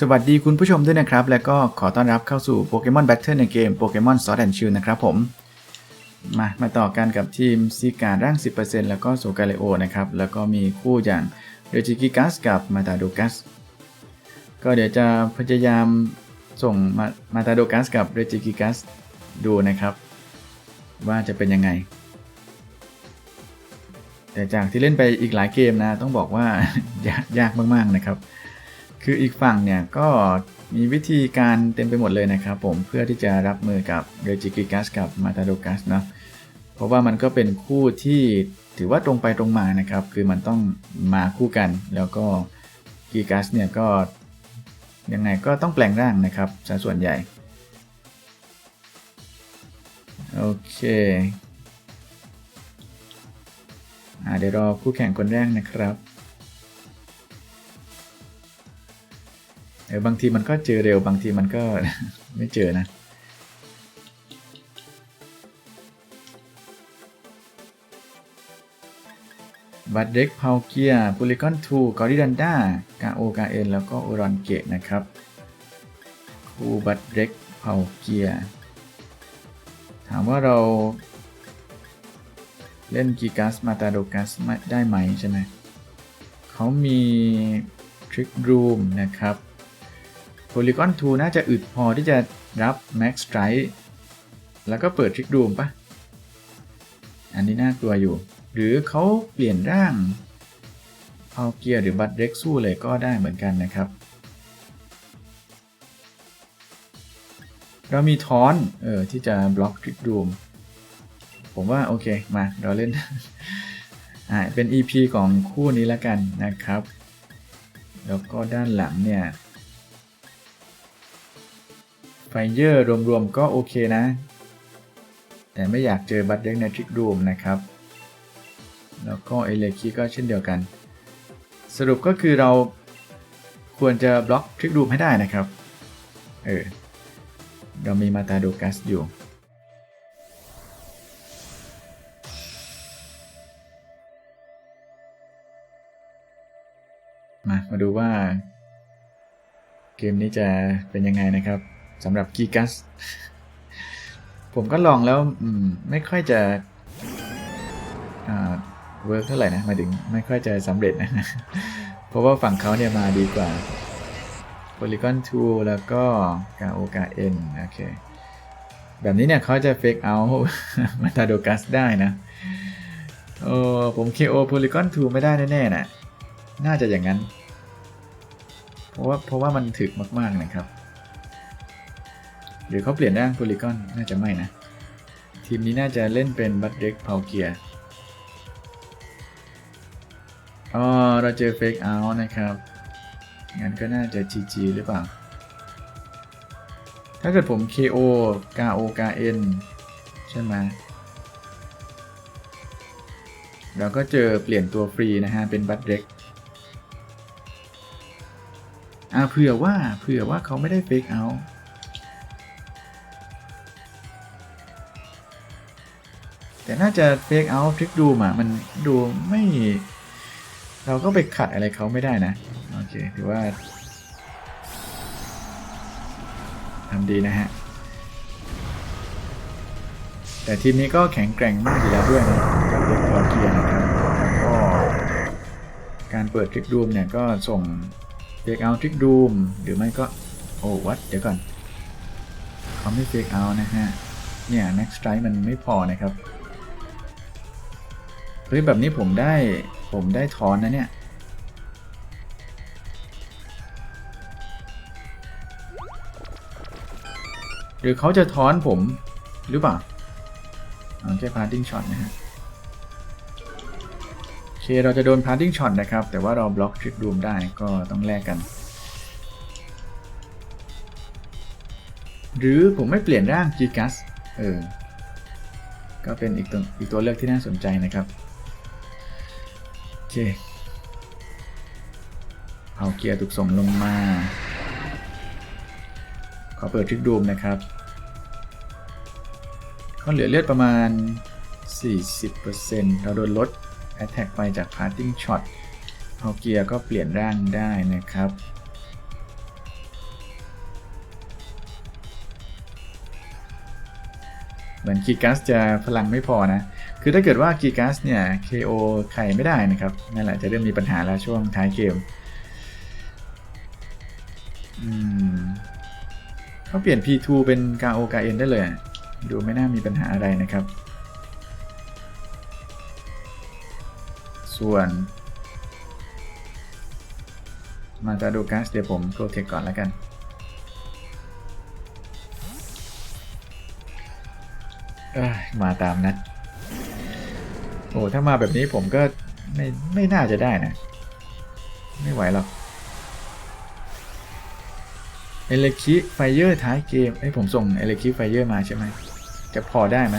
สวัสดีคุณผู้ชมด้วยนะครับ และก็ขอต้อนรับเข้าสู่โปเกมอนแบทเทิลในเกมโปเกมอนซอ d แอนชิลนะครับผม มามาต่อกันกับทีมซีการร่าง 10%แล้วก็โซกาเลโอนะครับ แล้วก็มีคู่อย่างเรจิกิกัสกับมาตาโดกัส ก็เดี๋ยวจะพยายามส่งมามาตาโดกัสกับเรจิกิกัสดูนะครับ ว่าจะเป็นยังไง แต่จากที่เล่นไปอีกหลายเกมนะ ต้องบอกว่ายายากมากๆนะครับ คืออีกฝั่งเนี่ยก็มีวิธีการเต็มไปหมดเลยนะครับผมเพื่อที่จะรับมือกับเรจิกิกัสกับมาตาโดกัสเนาะเพราะว่ามันก็เป็นคู่ที่ถือว่าตรงไปตรงมานะครับ คือมันต้องมาคู่กัน แล้วก็กิกัสเนี่ยก็ยังไงก็ต้องแปลงร่างนะครับซะส่วนใหญ่โอเคอ่าเดี๋ยวรอคู่แข่งคนแรกนะครับ บางทีมันก็เจอเร็วบางทีมันก็ไม่เจอนะบัตเด็กพาวเกียพูลิกอนทูกอริดันดากาโอกาเอ็นแล้วก็โอรอนเกตนะครับคูบัตเด็กพาวเกียถามว่าเราเล่นกิกัสมาตาโดกัสได้ไหมใช่ไหมเขามีทริกรูมนะครับ Polygon 2 น่าจะอึดพอที่จะรับ Max Strike แล้วก็เปิดทริกรูมปะอันนี้น่ากลัวอยู่ หรือเขาเปลี่ยนร่างเอาเกียร์หรือบัตเร็กสู้เลยก็ได้เหมือนกันนะครับ เรามีทอนเออที่จะบล็อกทริกรูมผมว่าโอเคมาเราเล่นอ่าเป็น EP ของคู่นี้แล้วกันนะครับ แล้วก็ด้านหลังเนี่ย ไฟเยอร์รวมๆก็โอเคนะ แต่ไม่อยากเจอบัตเด็กในทริกรูมนะครับ แล้วก็เอเลคีก็เช่นเดียวกัน สรุปก็คือเราควรจะบล็อกทริกรูมให้ได้นะครับ เออ เรามีมาตาโดกัสอยู่ มา มาดูว่า เกมนี้จะเป็นยังไงนะครับ สำหรับกีกัส ผมก็ลองแล้วไม่ค่อยจะเวิร์กเท่าไหร่นะมาถึงไม่ค่อยจะสำเร็จนะ เพราะว่าฝั่งเขาเนี่ยมาดีกว่า Polygon 2 แล้วก็กาโอกาเอ็นโอเค แบบนี้เนี่ยเขาจะเฟกเอามาตาโดกัสได้นะโอ้ผม KO Polygon 2 ไม่ได้แน่ๆนะน่าจะอย่างนั้น เพราะว่าเพราะว่ามันถึกมาก ๆ นะครับ หรือเขาเปลี่ยนร่างโพลีกอนน่าจะไม่นะ ทีมนี้น่าจะเล่นเป็นบัตเด็กเพาเกียร์อ๋อเราเจอเฟกเอาท์นะครับ งั้นก็น่าจะ GG หรือเปล่า ถ้าเกิดผม KO กา O กา N ใช่ไหมเราก็เจอเปลี่ยนตัวฟรีนะฮะ เป็นบัตเด็กอ่าเผื่อว่าเผื่อว่าเขาไม่ได้เฟกเอาท์ น่าจะเฟกเอาทริกดูมอะมันดูไม่ เราก็ไปขัดอะไรเขาไม่ได้นะ โอเค ถือว่าทำดีนะฮะ แต่ทีมนี้ก็แข็งแกร่งมากอยู่แล้วด้วยนะกับเด็กคอเกียร์นะครับแล้วก็การเปิดทริกดูมเนี่ยก็ส่งเฟกเอาทริกดูมหรือไม่ก็ โอ้วัดเดี๋ยวก่อนเขาไม่เฟกเอานะฮะเนี่ย Max Strike มันไม่พอนะครับ ฮ้ยแบบนี้ผมได้ผมได้ทอนนะเนี่ย หรือเขาจะทอนผมหรือเปล่าเอาแค่พาร์ติ้งช็อตนะฮะโอเคเราจะโดนพาร์ติ้งช็อตนะครับ แต่ว่าเราบล็อกทริกรูมได้ก็ต้องแลกกัน หรือผมไม่เปลี่ยนร่างจีกัสเออก็เป็นอีกตัวอีกตัวเลือกที่น่าสนใจนะครับ เค เอาเกียร์ถูกส่งลงมา ขอเปิดทริกดูมนะครับก็เหลือเลือดประมาณ 40%เราโดนลดแอตแทกไปจากพาร์ติ้งช็อตเอาเกียร์ก็เปลี่ยนร่างได้นะครับ เหมือนคีกัสจะพลังไม่พอนะ คือถ้าเกิดว่ากีกัสเนี่ย KO ใครไม่ได้นะครับ นั่นแหละจะเริ่มมีปัญหาแล้วช่วงท้ายเกมเขาเปลี่ยน P2 เป็น KO KN ได้เลย ดูไม่น่ามีปัญหาอะไรนะครับ ส่วน มาตาดูกัสเดี๋ยวผมโปรเทคก่อนแล้วกันมาตามนัด โอ้ถ้ามาแบบนี้ผมก็ไม่ไม่น่าจะได้นะ ไม่ไหวหรอกเอเลคิไฟเยอร์ท้ายเกมเอ้ผมส่งเอเลคิไฟเยอร์มาใช่ไหมจะพอได้ไหม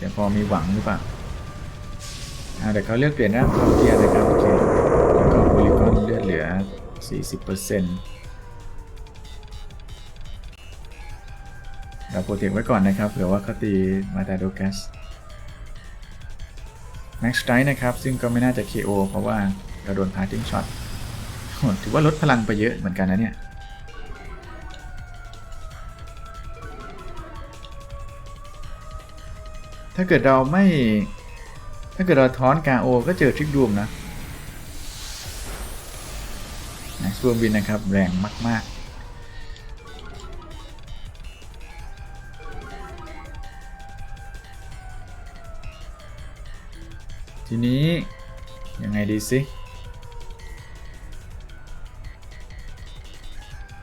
จะพอมีหวังหรือเปล่าอ่าแต่เขาเลือกเปลี่ยนร่างคาเทียนะครับโอเคแล้วก็โพลิกอนเลือดเหลือ 40%เร เราโปรเทคไว้ก่อนนะครับเผื่อว่าเขาตีมาตาโดกัสแม็กซ์ไตนะครับ ซึ่งก็ไม่น่าจะ KO เพราะว่าเราโดนพาร์ติ้งช็อตถือว่าลดพลังไปเยอะเหมือนกันนะเนี่ย ถ้าเกิดเราไม่ ถ้าเกิดเราท้อนกาโอก็เจอทริกดูมนะนะสวมบินนะครับ แรงมาก ๆ ทีนี้ ยังไงดีสิ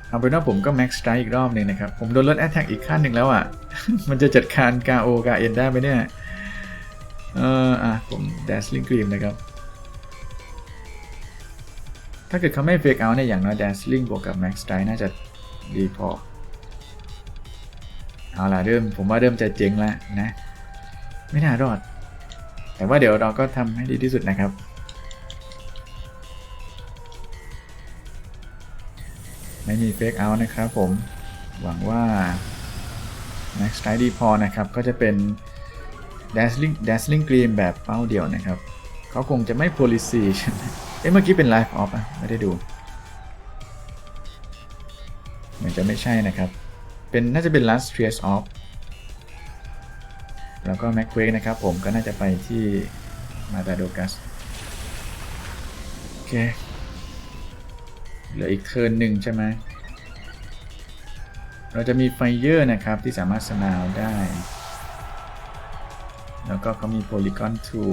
เอาเป็นว่าผมก็ Max Strike อีกรอบหนึ่งนะครับ ผมโดนลด Attack อีกขั้นหนึ่งแล้วอะ มันจะจัดการกาโอกาเอ็นได้ไหมเนี่ย เอออะ ผม Dazzling Gleam นะครับ ถ้าเกิดเขาไม่ Fake Out เนี่ยอย่างน้อย Dazzling บวกกับ Max Strike น่าจะดีพอ เอาล่ะเริ่ม ผมว่าเริ่มจะเจ๊งแล้วนะ ไม่น่ารอด แต่ว่าเดี๋ยวเราก็ทำให้ดีที่สุดนะครับ ไม่มี Fake Out นะครับผม หวังว่า Max Strike ดีพอนะครับ ก็จะเป็น Dazzling Dazzling Gleam แบบเป้าเดียวนะครับ เขาคงจะไม่ Policy ใช่ไหมเอ๊ะเมื่อกี้เป็น Life Off อะไม่ได้ดู เหมือนจะไม่ใช่นะครับ เป็นน่าจะเป็น Last Trace Off แล้วก็ Mac Quake นะครับผมก็น่าจะไปที่มาตาโดกัสโอเค เหลืออีกเทิร์นหนึ่งใช่ไหมเราจะมีไฟเยอร์นะครับที่สามารถสนาวได้ แล้วก็เขามีโพลีกอนทู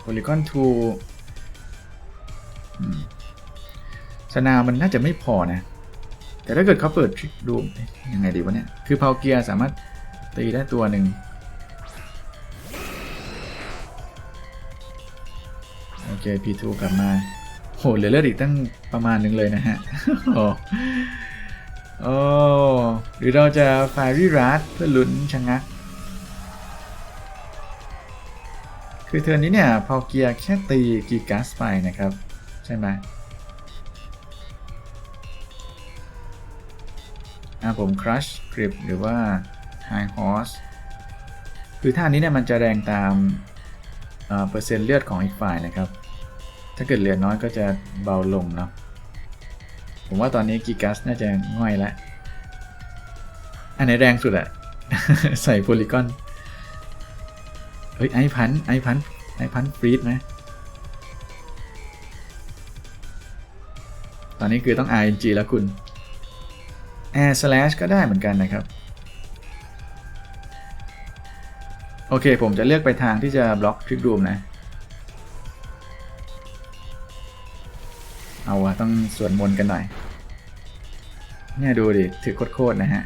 โพลีกอนทูสนาวมันน่าจะไม่พอนะ แต่ถ้าเกิดเขาเปิดทริกดูยังไงดีวะเนี่ย คือเพาเกียร์สามารถตีได้ตัวหนึ่งโอเค P2 กลับมาโหเหลือเลือดอีกตั้งประมาณหนึ่งเลยนะฮะ โอ้หรือเราจะไฟรีรัสเพื่อลุ้นชะงัก คือเทอร์นนี้เนี่ยพอเกียร์แค่ตีกีกัสไปนะครับ ใช่ไหม อ่าผม Crush Grip หรือว่า High Horse คือท่านี้เนี่ยมันจะแรงตามเปอร์เซ็นต์เลือดของอีกฝ่ายนะครับ ถ้าเกิดเหลือน้อยก็จะเบาลงเนาะ ผมว่าตอนนี้กีกัสน่าจะง่อยแล้วอันไหนแรงสุดอะใส่โพลีกอน เฮ้ยไอพันไอพันไอพันฟรีดไหมตอนนี้คือต้อง RNG แล้วคุณ Air Slash ก็ได้เหมือนกันนะครับ โอเค ผมจะเลือกไปทางที่จะบล็อกทริกรูมนะ เอาวะต้องสวดมนต์กันหน่อย เนี่ยดูดิ ถือโคตรๆนะฮะ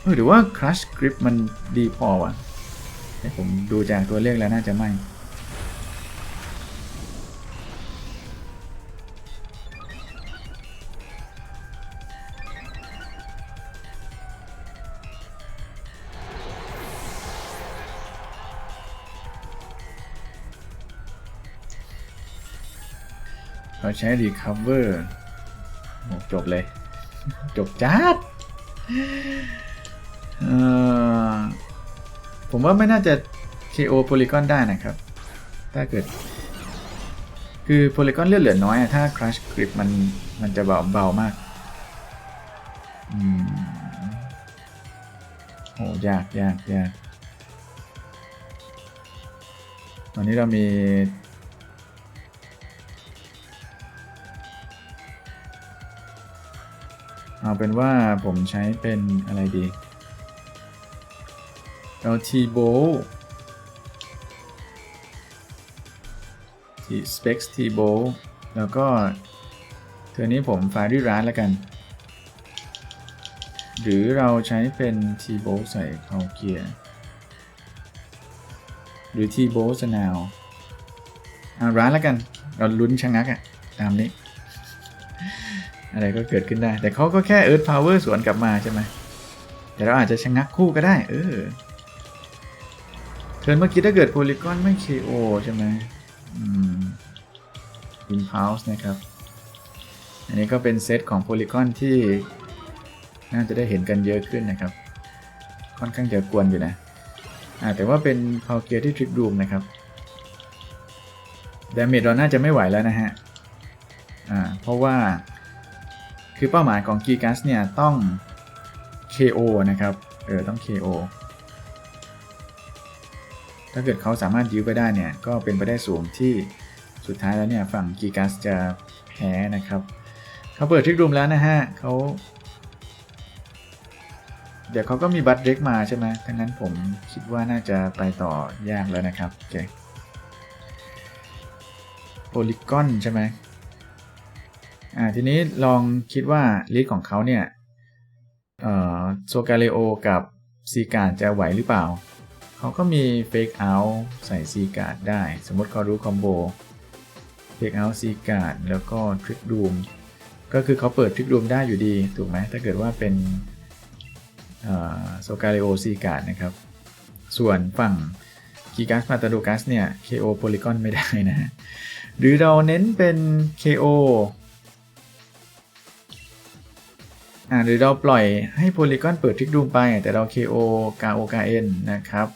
เออหรือว่า Crush Grip มันดีพอวะให้ผมดูจากตัวเลขแล้วน่าจะไม่ เราใช้ recover โอ้จบเลย จบจัดผมว่าไม่น่าจะ KO Polygon ได้นะครับ ถ้าเกิด คือโพลีกอนเลือดเหลือน้อย ถ้าครัชกริปมันมันจะเบาเบามากอืมโหยากยากยากตอนนี้เรามี เอาเป็นว่าผมใช้เป็นอะไรดี LT b o T Specs T b o แล้วก็เทอนี้ผมไฟรีร้านแล้วกัน หรือเราใช้เป็น T b o ใส่เข้าเกียร์ หรือ T b o สนาวเอาร้านแล้วกัน เราลุ้นชะงักอะตามนี้ อะไรก็เกิดขึ้นได้ แต่เขาก็แค่ Earth Power สวนกลับมาใช่ไหมแต่เราอาจจะชะงักคู่ก็ได้ เออเทิร์นเมื่อกี้ถ้าเกิดโพลีกอนไม่ KO ใช่ไหมอืม Impulse นะครับ อันนี้ก็เป็นเซตของโพลีกอนที่น่าจะได้เห็นกันเยอะขึ้นนะครับ ค่อนข้างจะกวนอยู่นะอ่าแต่ว่าเป็นพาวเกียร์ที่ทริกดูมนะครับดาเมจเราน่าจะไม่ไหวแล้วนะฮะอ่าเพราะว่า คือเป้าหมายของกีกัสเนี่ยต้อง KO นะครับ เออต้อง KO ถ้าเกิดเขาสามารถยื้อไปได้เนี่ยก็เป็นไปได้สูงที่สุดท้ายแล้วเนี่ยฝั่งกีกัสจะแพ้นะครับเขาเปิดทริกรูมแล้วนะฮะเขาเดี๋ยวเขาก็มีบัตรเล็กมาใช่ไหมดังนั้นผมคิดว่าน่าจะไปต่อยากแล้วนะครับ โอเคโพลิกอนใช่ไหม อ่าทีนี้ลองคิดว่าลิสของเขาเนี่ยเอ่อโซกาเลโอกับซีการจะไหวหรือเปล่า เขาก็มีเฟกเอาท์ใส่ซีการ์ได้ สมมติเขารู้คอมโบเฟกเอาท์ซีการ์แล้วก็ทริกรูมก็คือเขาเปิดทริกรูมได้อยู่ดี ถูกไหมถ้าเกิดว่าเป็นโซกาเลโอซีการ์นะครับ ส่วนฝั่งกีกัสมาตาโดกัสเนี่ย KO โพลีกอนไม่ได้นะ หรือเราเน้นเป็น KO อ่าหรือเราปล่อยให้โพลีกอนเปิดทริกดูมไป แต่เรา KO กาโอกาเอ็นะครับ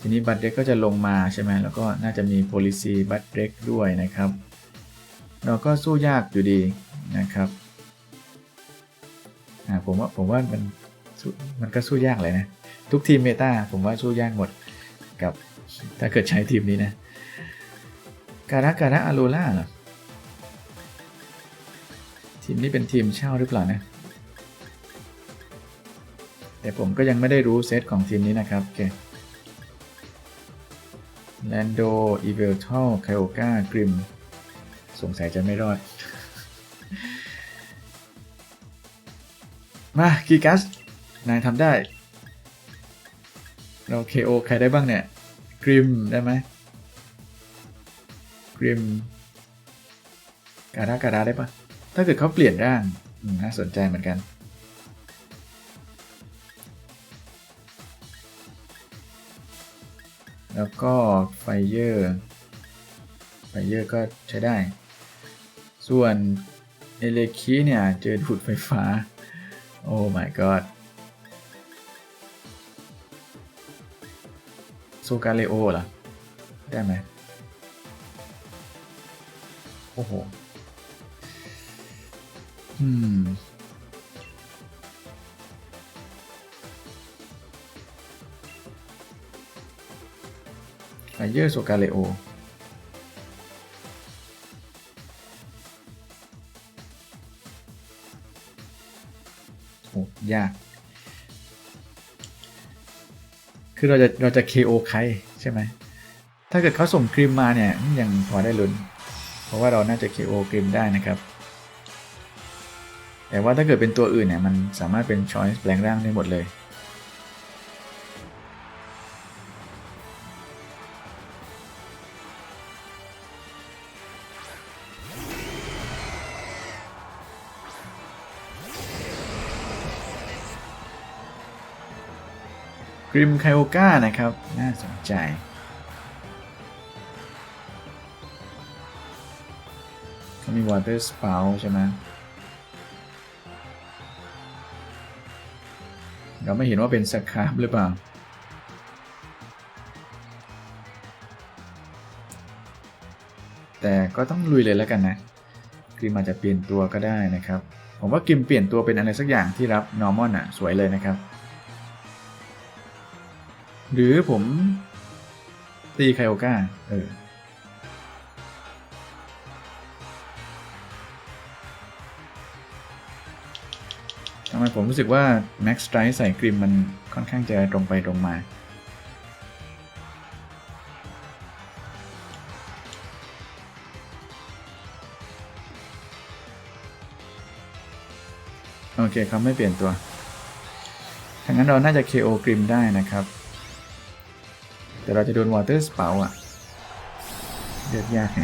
ทีนี้บัตเด็กก็จะลงมาใช่ไหมแล้วก็น่าจะมี policy บัตเด็กด้วยนะครับ เราก็สู้ยากอยู่ดีนะครับอ่าผมว่าผมว่ามันมันก็สู้ยากเลยนะ ทุกทีมเมตาผมว่าสู้ยากหมดกับถ้าเกิดใช้ทีมนี้นะการะการะอารูล่าเหรอทีมนี้เป็นทีมเช่าหรือเปล่านะ แต่ผมก็ยังไม่ได้รู้เซตของทีมนี้นะครับ โอเคแลนโดอีเวลทัลไคโอกากริม สงสัยจะไม่รอด มากีกัส นายทำได้ เรา KO ใครได้บ้างเนี่ย กริม ได้ไหมกริมการาการาได้ปะถ้าเกิดเขาเปลี่ยนร่างน่าสนใจเหมือนกัน แล้วก็ไฟเยอร์ไฟเยอร์ก็ใช้ได้ ส่วนเอเลคีเนี่ย เจอดูดไฟฟ้า โอ้ my god โซกาเลโอเหรอ ได้ไหมโอ้โห อืม ไฟเยอร์โซกาเลโอโอ้ยาก คือเราจะเราจะ KO ใครใช่ไหม ถ้าเกิดเขาส่งกริมมาเนี่ย ยังพอได้ลุ้น เพราะว่าเราน่าจะ KO กริมได้นะครับ แต่ว่าถ้าเกิดเป็นตัวอื่นเนี่ย มันสามารถเป็น choice แปลงร่างได้หมดเลย กริมไคโอก้านะครับ น่าสนใจเขามี Water Spout ใช่ไหมเราไม่เห็นว่าเป็นสคราฟหรือเปล่า แต่ก็ต้องลุยเลยแล้วกันนะกริมอาจจะเปลี่ยนตัวก็ได้นะครับ ผมว่ากริมเปลี่ยนตัวเป็นอะไรสักอย่างที่รับนอร์มอนอะ สวยเลยนะครับ หรือผมตีไคโอก้าเออทำไมผมรู้สึกว่า Max Strike ใส่กริมมันค่อนข้างจะตรงไปตรงมา โอเคเขาไม่เปลี่ยนตัวถ้างั้นเราน่าจะ KO กริมได้นะครับ แต่เราจะโดน Water Spout อะเลือกยากไง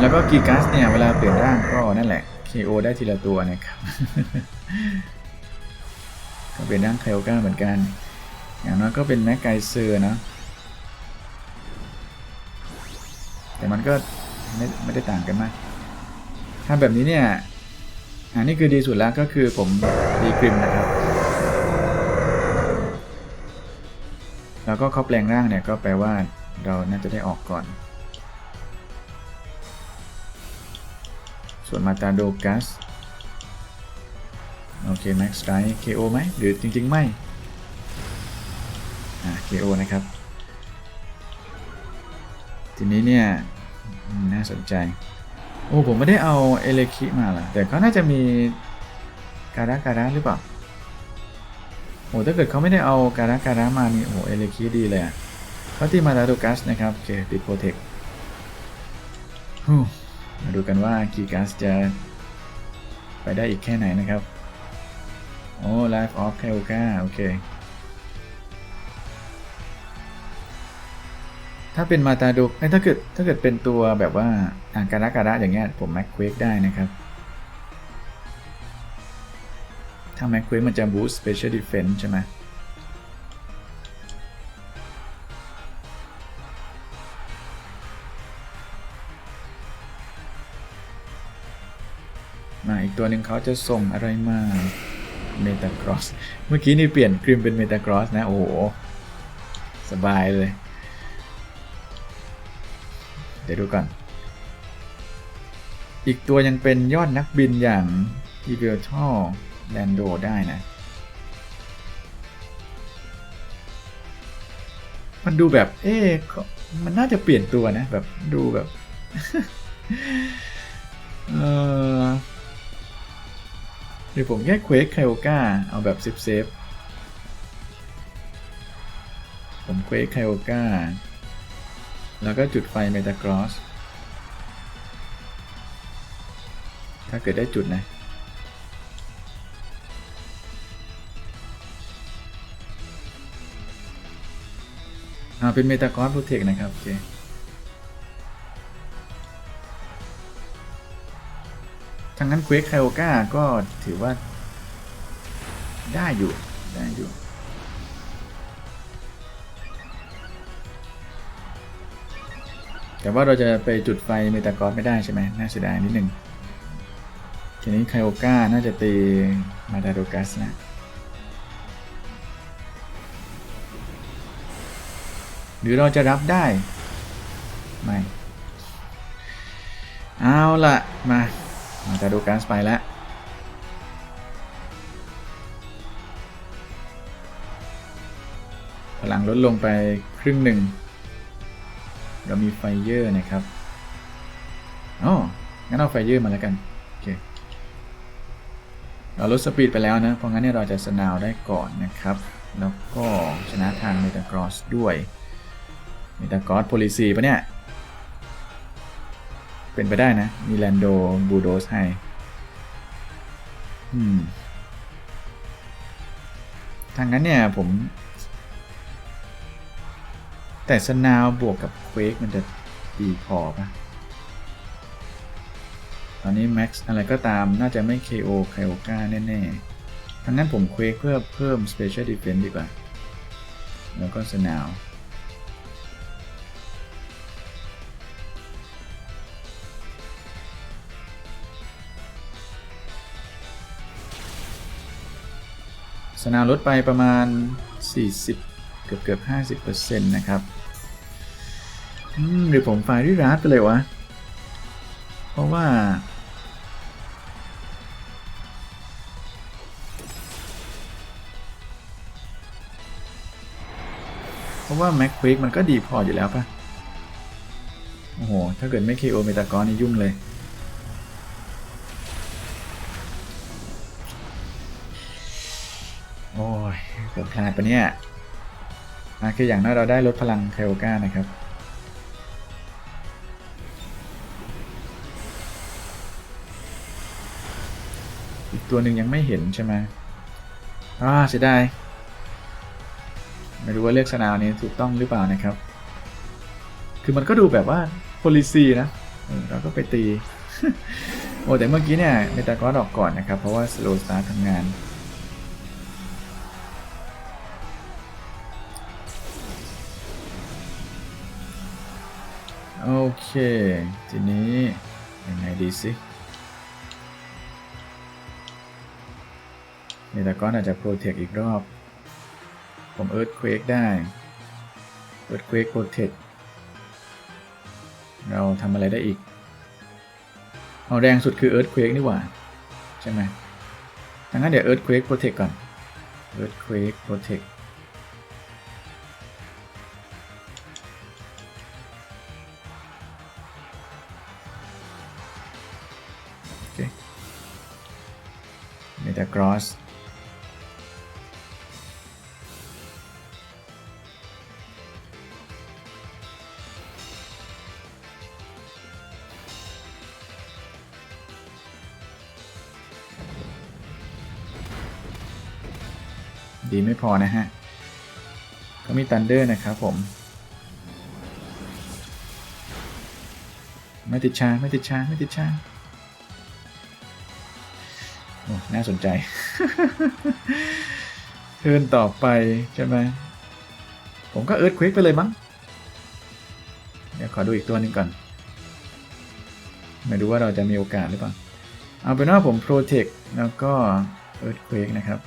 แล้วก็กีกัสเนี่ย เวลาเปลี่ยนร่างก็นั่นแหละ KO ได้ทีละตัวนะครับ ก็เป็นร่างไคโอก้าเหมือนกัน อย่างน้อยก็เป็นแม็กไกเซอร์นะ แต่มันก็ไม่ไม่ได้ต่างกันมากถ้าแบบนี้เนี่ย อันนี้คือดีสุดแล้วก็คือผมดีกริมนะครับ แล้วก็เขาแปลงร่างเนี่ยก็แปลว่าเราน่าจะได้ออกก่อน ส่วนมาตาโดกัสโอเคแม็กซ์ไ i เคโอไหมหรือจริง ๆ ไม่อ่า KO นะครับ ทีนี้เนี่ย น่าสนใจ โอ้ผมไม่ได้เอาเอเลคิมาล่ะแต่เขาน่าจะมีการะการะหรือเปล่าโอ้ถ้าเกิดเขาไม่ได้เอาการะการะมานี่โอ้เอเลคิดีเลยอะเขาที่มาตาโดกัสนะครับโอเคติดโปรเทคมาดูกันว่ากีกัสจะไปได้อีกแค่ไหนนะครับ โอ้ Life of k a o k a โอเค ถ้าเป็นมาตาดุกถ้าเกิดถ้าเกิดเป็นตัวแบบว่าอ่าการะการะอย่างเงี้ยผมแม็กเควกได้นะครับ ถ้าแม็กเควกมันจะ boost special defense ใช่ไหมมาอีกตัวหนึ่งเขาจะส่งอะไรมาเมตากรอส เมื่อกี้นี่เปลี่ยนกริมเป็นเมตากรอสนะ โอ้โห สบายเลย เดี๋ยวดูก่อน อีกตัวยังเป็นยอดนักบินอย่างอีเวลทัลแลนโดได้นะ มันดูแบบ เอ๊ะมันน่าจะเปลี่ยนตัวนะ แบบดูแบบเออหรือผมแค่เควกไคโอกาเอาแบบเซฟเซฟผมเควกไคโอกา แล้วก็จุดไฟเมตากรอส ถ้าเกิดได้จุดนะ อ่า เป็นเมตากรอสโปรเทคนะครับ โอเคทางนั้นเควกไคโอก้าก็ถือว่า ได้อยู่ ได้อยู่ แต่ว่าเราจะไปจุดไฟเมตากรอสไม่ได้ใช่ไหมน่าเสียดายนิดหนึ่งทีนี้ไคโอก้าน่าจะตีมาดาโดกัสนะหรือเราจะรับได้ ไม่ เอาละมามาดาโดกัสไปแล้ว พลังลดลงไปครึ่งหนึ่ง เรามีไฟเยอร์นะครับอ๋องั้นเอาไฟเยอร์มาแล้วกัน โอเค เราลดสปีดไปแล้วนะ เพราะงั้นเนี่ยเราจะสนาวได้ก่อนนะครับ แล้วก็ชนะทางเมตากรอสด้วยเมตากรอสโพลิซีปะเนี่ย เป็นไปได้นะ มีแลนโดบูโดสให้ อืมทางนั้นเนี่ยผม แต่สนาวบวกกับเควกมันจะดีพอปะตอนนี้แม็กซ์อะไรก็ตามน่าจะไม่ KO ไคโอก้าแน่ๆทั้งนั้นผมเควกเพื่อเพิ่ม Special Defense ดีกว่า แล้วก็สนาวสนาวลดไปประมาณ 40 เกือบเกือบ50%นะครับ อืม หรือผมไฟล์ที่ร้านไปเลยวะ เพราะว่า เพราะว่า Mac q u i c k มันก็ดีพออยู่แล้วปะโอ้โห ถ้าเกิดไม่ KO เมตากอนนี่ยุ่งเลยโอ้ยเกือบพลาดปะเนี่ย อะคืออย่างน้อยเราได้ลดพลังไคโอกานะครับอีกตัวหนึ่งยังไม่เห็นใช่ไหมอ่าเสียดายไม่รู้ว่าเลือกสนาวนี้ถูกต้องหรือเปล่านะครับ คือมันก็ดูแบบว่า policy นะเราก็ไปตี โอ้แต่เมื่อกี้เนี่ยเมตากอสออกก่อนนะครับ เพราะว่า slow start ทำงาน โอเค ทีนี้ ยังไงดีสิเมตากอนอาจจะโปรเทคอีกรอบ ผมเอิร์ธเควกได้เอิร์ธเควกโปรเทคเราทำอะไรได้อีก เอาแรงสุดคือเอิร์ธเควกนี่หว่า ใช่ไหมดังนั้นเดี๋ยวเอิร์ธเควกโปรเทคก่อนเอิร์ธเควกโปรเทค ดีไม่พอนะฮะ ก็มีตันเดอร์นะครับผม ไม่ติดชาไม่ติดชาไม่ติดชาโอ้น่าสนใจ เทินต่อไปใช่ไหมผมก็เอิร์ธควิกไปเลยมั้ง เดี๋ยวขอดูอีกตัวหนึงก่อน ไม่รู้ว่าเราจะมีโอกาสหรือเปล่า เอาเป็นว่าผมโปรเทคแล้วก็เอิร์ธควิกนะครับ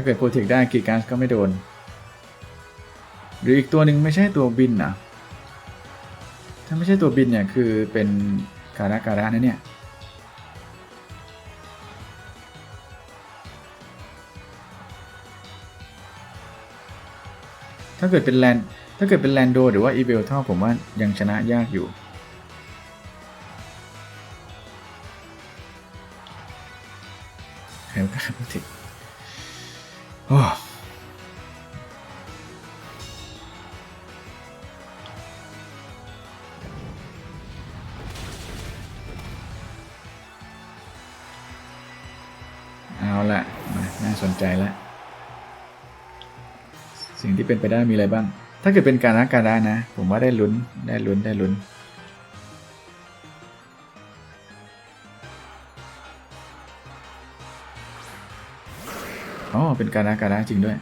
าเกิดโปรเทคได้กีการ์ก็ไม่โดน หรืออีกตัวหนึ่งไม่ใช่ตัวบินนะถ้าไม่ใช่ตัวบินเนี่ยคือเป็นการะการะนะเนี่ยถ้าเกิดเป็นแลนถ้าเกิดเป็นแลนโดหรือว่าอีเบลท่อผมว่ายังชนะยากอยู่ เป็นไปได้มีอะไรบ้าง ถ้าเกิดเป็นการรักการได้นะ ผมว่าได้ลุ้นได้ลุ้นได้ลุ้น อ๋อ เป็นการรักการได้จริงด้วย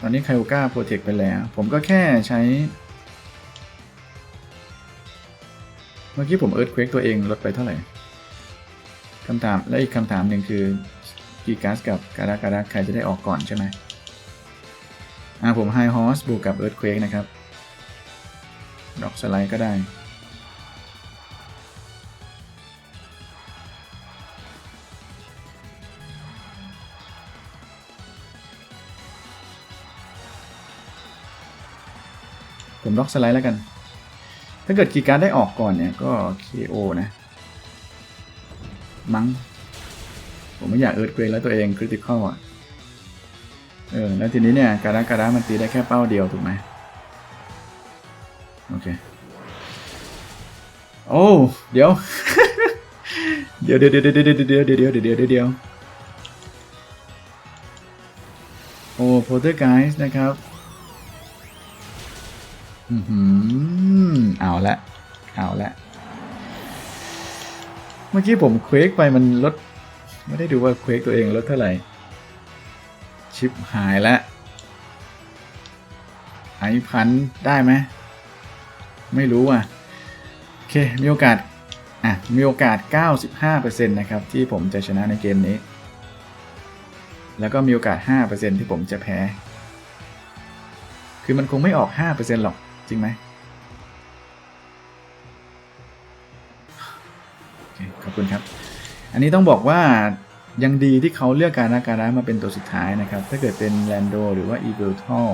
ตอนนี้ไคโอก้าโปรเทคไปแล้ว ผมก็แค่ใช้ เมื่อกี้ผมเอิร์ธเควกตัวเองลดไปเท่าไหร่คำถามและอีกคำถามหนึ่งคือกีกัสกับการาการาใครจะได้ออกก่อนใช่ไหมอ่าผมไฮฮอสบวกกับเอิร์ธเควกนะครับดอกสไลด์ก็ได้ ผมล็อกสไลด์แล้วกัน ถ้าเกิดกีการได้ออกก่อนเนี่ยก็ KO นะ มั้ง ผมไม่อยากเอิร์ธเกรแล้วตัวเองคริติคอลอะ เออ แล้วทีนี้เนี่ย การาการามันตีได้แค่เป้าเดียวถูกไหมโอเค โอ้ เดี๋ยว เดี๋ยวเดี๋ยวเดี๋ยวเดี๋ยวเดี๋ยวเดี๋ยวเดี๋ยวเดี๋ยวเดี๋ยวเดี๋ยวโอ้โพเทอร์ไกส์นะครับ อือเอาละ เอาละ เมื่อกี้ผมเควกไปมันลด ไม่ได้ดูว่าเควกตัวเองลดเท่าไหร่ ชิปหายแล้วไอพันได้ไหม ไม่รู้อะ โอเค มีโอกาส อะ มีโอกาส 95%นะครับ ที่ผมจะชนะในเกมนี้ แล้วก็มีโอกาส 5%ที่ผมจะแพ้ คือมันคงไม่ออก 5%หรอก จริงไหมขอบคุณครับ อันนี้ต้องบอกว่ายังดีที่เขาเลือกการนาการะมาเป็นตัวสุดท้ายนะครับ ถ้าเกิดเป็นแลนโดหรือว่าอีเ l ลทัล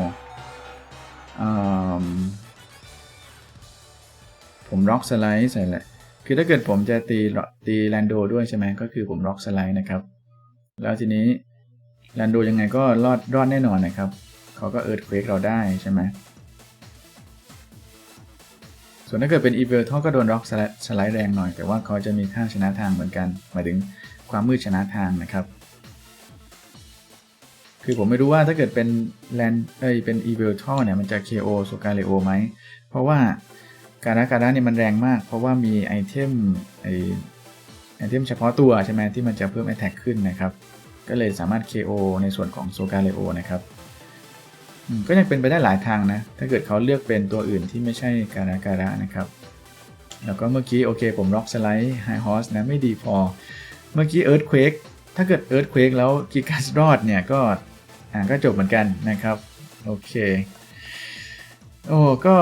ผมล็อกสไลด์ใส่แหละคือถ้าเกิดผมจะตีตีแลนโดด้วยใช่ไหมก็คือผมล็อกสไลด์นะครับ แล้วทีนี้แลนโดยังไงก็รอดรอดแน่นอนนะครับ เขาก็เอิร์ธเควกเราได้ใช่ไหม ส่วนถ้าเกิดเป็นอีเวลทก็โดนล็อกสไลด์แรงหน่อย แต่ว่าเขาจะมีค่าชนะทางเหมือนกัน หมายถึงความมืดชนะทางนะครับ คือผมไม่รู้ว่าถ้าเกิดเป็นแลนเอ้ยเป็นอีเวลทเนี่ยมันจะ KO โซกาเลโอไหม เพราะว่าการาการาเนี่ยมันแรงมาก เพราะว่ามีไอเทมไอไอเทมเฉพาะตัวใช่ไหมที่มันจะเพิ่ม Attack ขึ้นนะครับ ก็เลยสามารถ KO ในส่วนของโซกาเลโอนะครับ ก็ยังเป็นไปได้หลายทางนะ ถ้าเกิดเขาเลือกเป็นตัวอื่นที่ไม่ใช่การาการะนะครับ แล้วก็เมื่อกี้โอเคผมล็อกสไลด์ไฮฮอสนะไม่ดีพอ เมื่อกี้เอิร์ธเควกถ้าเกิดเอิร์ธเควกแล้วกิกัสรอดเนี่ยก็อ่าก็จบเหมือนกันนะครับ โอเค โอ้ก็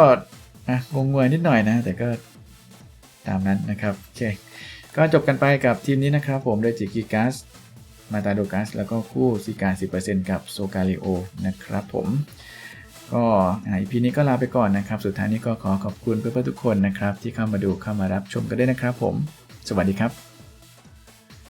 อะงงงวยนิดหน่อยนะ แต่ก็ตามนั้นนะครับ โอเค ก็จบกันไปกับทีมนี้นะครับ ผมเดจิกิกัส มาตาโดกัส แล้วก็คู่ซิกา10%กับโซกาลิโอนะครับผม ก็อีพีนี้ก็ลาไปก่อนนะครับ สุดท้ายนี้ก็ขอขอบคุณเพื่อนๆทุกคนนะครับ ที่เข้ามาดูเข้ามารับชมกันด้วยนะครับผม สวัสดีครับ